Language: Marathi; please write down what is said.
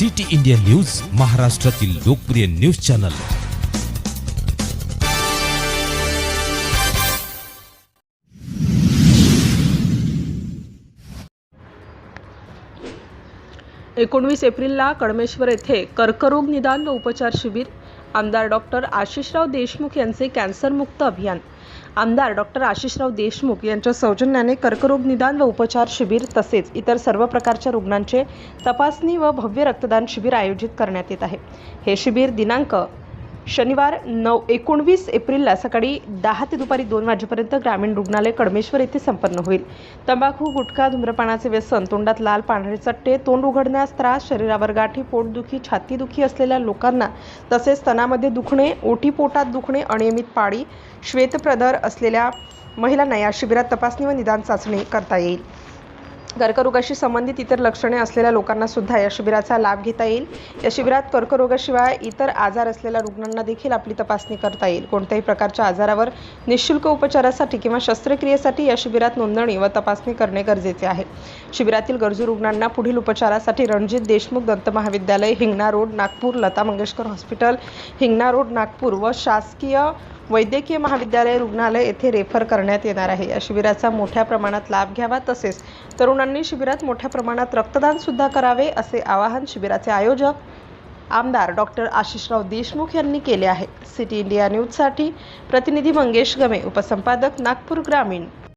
सिटी इंडिया न्यूज महाराष्ट्रातील लोकप्रिय न्यूज चॅनल. एकोणवीस एप्रिलला कडमेश्वर येथे कर्करोग निदान व उपचार शिबिर आमदार डॉक्टर आशिषराव देशमुख यांचे कॅन्सरमुक्त अभियान. आमदार डॉक्टर आशिषराव देशमुख यांच्या सौजन्याने कर्करोग निदान व उपचार शिबिर तसेच इतर सर्व प्रकारच्या रुग्णांचे तपासणी व भव्य रक्तदान शिबिर आयोजित करण्यात येत आहे. हे शिबिर दिनांक शनिवार नऊ एकोणवीस एप्रिलला सकाळी दहा ते दुपारी दोन वाजेपर्यंत ग्रामीण रुग्णालय कडमेश्वर येथे संपन्न होईल. तंबाखू गुटखा धूम्रपानाचे व्यसन तोंडात लाल पांढरे चट्टे तोंड उघडण्यास त्रास शरीरावर गाठी पोटदुखी छातीदुखी असलेल्या लोकांना तसेच स्तनामध्ये दुखणे ओठीपोटात दुखणे अनियमित पाळी श्वेतप्रदर असलेल्या महिलांना या शिबिरात तपासणी व निदान चाचणी करता येईल. कर्करोगाशी संबंधित इतर लक्षणे असलेल्या लोकांना सुद्धा या शिबिराचा लाभ घेता येईल. या शिबिरात कर्करोगाशिवाय इतर आजार असलेल्या रुग्णांना देखील आपली तपासणी करता येईल. कोणत्याही प्रकारच्या आजारावर निशुल्क उपचारासाठी किंवा शस्त्रक्रियेसाठी या शिबिरात नोंदणी व तपासणी करणे गरजेचे आहे. शिबिरातील गरजू रुग्णांना पुढील उपचारासाठी रणजित देशमुख दंत महाविद्यालय Hingna road Nagpur Lata Mangeshkar hospital Hingna road Nagpur व शासकीय वैद्यकीय महाविद्यालय रुग्णालय येथे रेफर करण्यात येणार आहे. या शिबिराचा मोठ्या प्रमाणात लाभ घ्यावा तसेच तरुणांनी शिबिरात मोठ्या प्रमाणात रक्तदान सुद्धा करावे असे आवाहन शिबिराचे आयोजक आमदार डॉक्टर आशिषराव देशमुख यांनी केले आहे. सिटी इंडिया न्यूजसाठी प्रतिनिधी मंगेश गमे उपसंपादक नागपूर ग्रामीण.